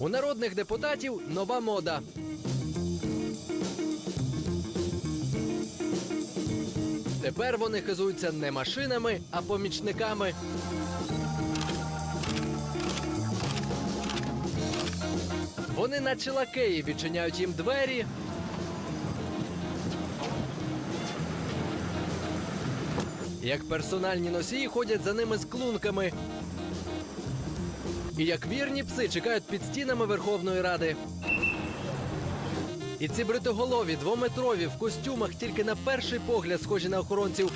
У народних депутатів нова мода. Тепер вони хизуються не машинами, а помічниками. Вони, наче лакеї, відчиняють їм двері. Як персональні носії ходять за ними з клунками. І як вірні пси чекають під стінами Верховної Ради. І ці бритоголові, двометрові в костюмах тільки на перший погляд схожі на охоронців.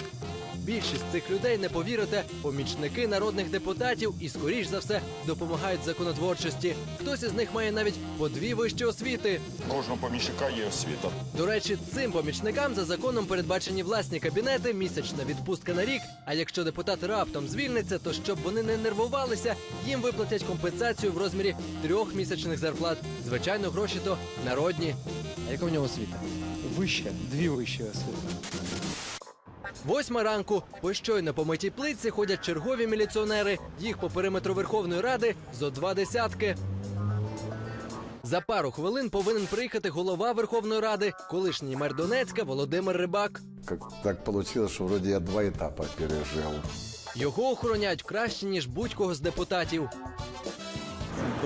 Більшість цих людей не повірите, помічники народних депутатів і, скоріш за все, допомагають законотворчості. Хтось із них має навіть по дві вищі освіти. Кожного поміщика є освіта. До речі, цим помічникам за законом передбачені власні кабінети, місячна відпустка на рік. А якщо депутат раптом звільниться, то щоб вони не нервувалися, їм виплатять компенсацію в розмірі трьох місячних зарплат. Звичайно, гроші то народні. А яка в нього освіта? Вище, дві вищі освіти. Восьма ранку по щойно помитій плитці ходять чергові міліціонери. Їх по периметру Верховної Ради зо два десятки. За пару хвилин повинен приїхати голова Верховної Ради, колишній мер Донецька Володимир Рибак. Как так получилось, что вроде я два этапа пережил. Його охороняють краще ніж будь-кого з депутатів.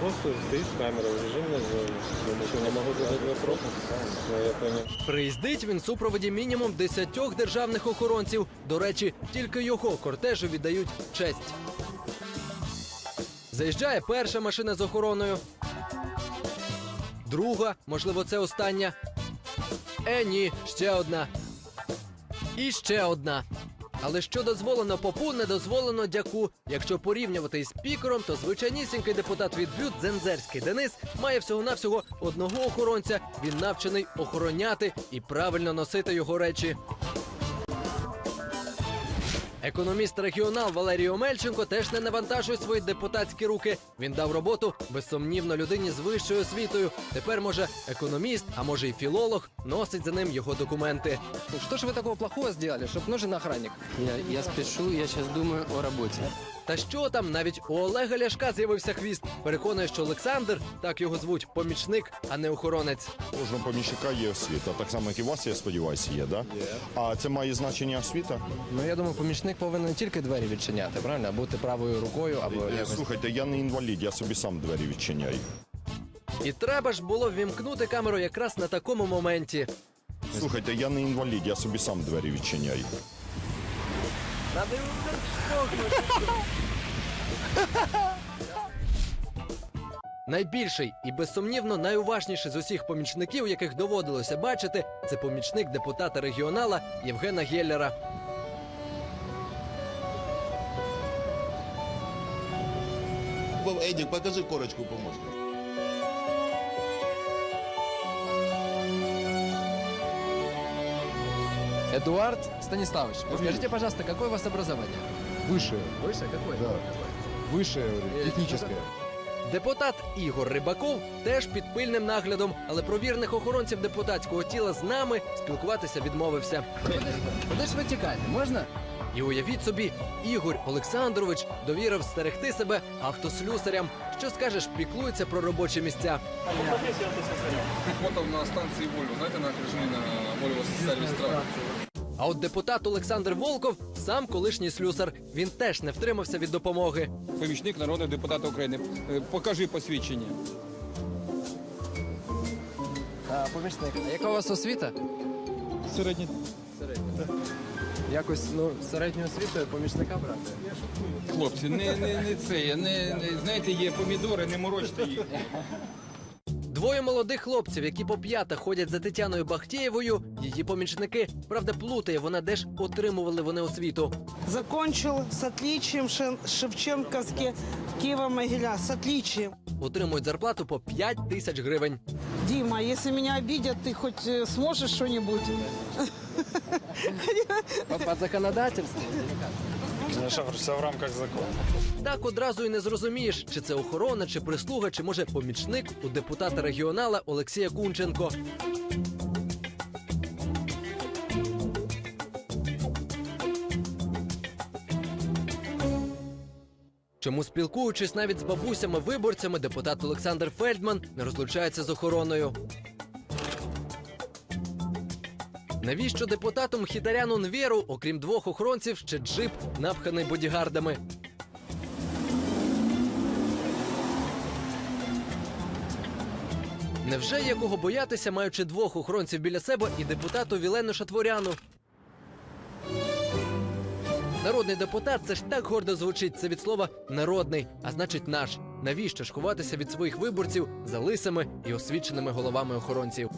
Просто стоит камера в режиме зоны. Думаю, что я могу задать вопрос. Я понял. Приїздить він в супроводі мінімум десятьох державних охоронців. До речі, тільки його кортежу віддають честь. Заїжджає перша машина з охороною. Друга, можливо, це остання. Е, ні, ще одна. І ще одна. Але що дозволено попу, не дозволено дяку. Якщо порівнювати із пікером, то звичайнісінький депутат від Бют Дзензерський Денис має всього-навсього одного охоронця. Він навчений охороняти і правильно носити його речі. Економіст регіонал Валерій Омельченко теж не навантажує свої депутатські руки. Він дав роботу безсумнівно людині з вищою освітою. Тепер може економіст, а може й філолог, носить за ним його документи. Що ж ви такого плохого зробили, щоб нужен охранник? Я, я спішу, я зараз думаю о работе. Та що там, навіть у Олега Ляшка з'явився хвіст. Переконує, що Олександр, так його звуть, помічник, а не охоронець. Кожного поміщика є освіта. Так само, як і у вас, я сподіваюся, є, да? А це має значення освіта? Ну я думаю, помічник повинен не тільки двері відчиняти, правильно? А бути правою рукою або Е, якось. Слухайте, я не інвалід, я собі сам двері відчиняю. І треба ж було ввімкнути камеру якраз на такому моменті. Слухайте, я не інвалід, я собі сам двері відчиняю. Найбільший і безсумнівно найуважніший з усіх помічників, яких доводилося бачити, це помічник депутата регіонала Євгена Геллера. Эдик, покажи корочку помощник. Эдуард Станиславович, скажите, пожалуйста, какое у вас образование? Высшее. Выше какое? Да. Высшее, говорю, техническое. Депутат Ігор Рибаков теж під пильним наглядом, але про вірних охоронців депутатського тіла з нами спілкуватися відмовився. Куда ж ви тікаєте? Можна? І уявіть собі, Ігор Олександрович довірив стерегти себе автослюсарям. Що скажеш, піклується про робочі місця. Работал на станции Volvo, знаете, на окружении на Volvo сервис трак. А от депутат Олександр Волков сам колишній слюсар. Він теж не втримався від допомоги. Помічник народного депутата України. Е, Покажи посвідчення. А, помічник. А яка у вас освіта? Середній. Якось, ну, середньою освітою помічника брати. Хлопці, не, не, не це, не, не, знаєте, є помідори, не морочте їх. Двоє молодих хлопців, які по п'ята ходять за Тетяною Бахтєєвою, її помічники. Правда, плутає вона, де ж отримували вони освіту. Закончил с отличием Шен- Шевченковский Киево-Могиля. С отличием. Отримують зарплату по 5 тисяч гривень. Дима, если меня обидят, ты хоть э, сможешь что-нибудь? По, по законодательству? Все в рамках закону. Так одразу і не зрозумієш, чи це охорона, чи прислуга, чи може помічник у депутата регіонала Олексія Кунченко. Чому спілкуючись навіть з бабусями-виборцями, депутат Олександр Фельдман не розлучається з охороною. Навіщо депутатам хітаряну Нвєру, окрім двох охоронців, ще джип, напханий бодігардами? Невже є кого боятися, маючи двох охоронців біля себе і депутату Вілену Шатворяну? Народний депутат це ж так гордо звучить. Це від слова народний, а значить наш. Навіщо ж ховатися від своїх виборців за лисими і освіченими головами охоронців?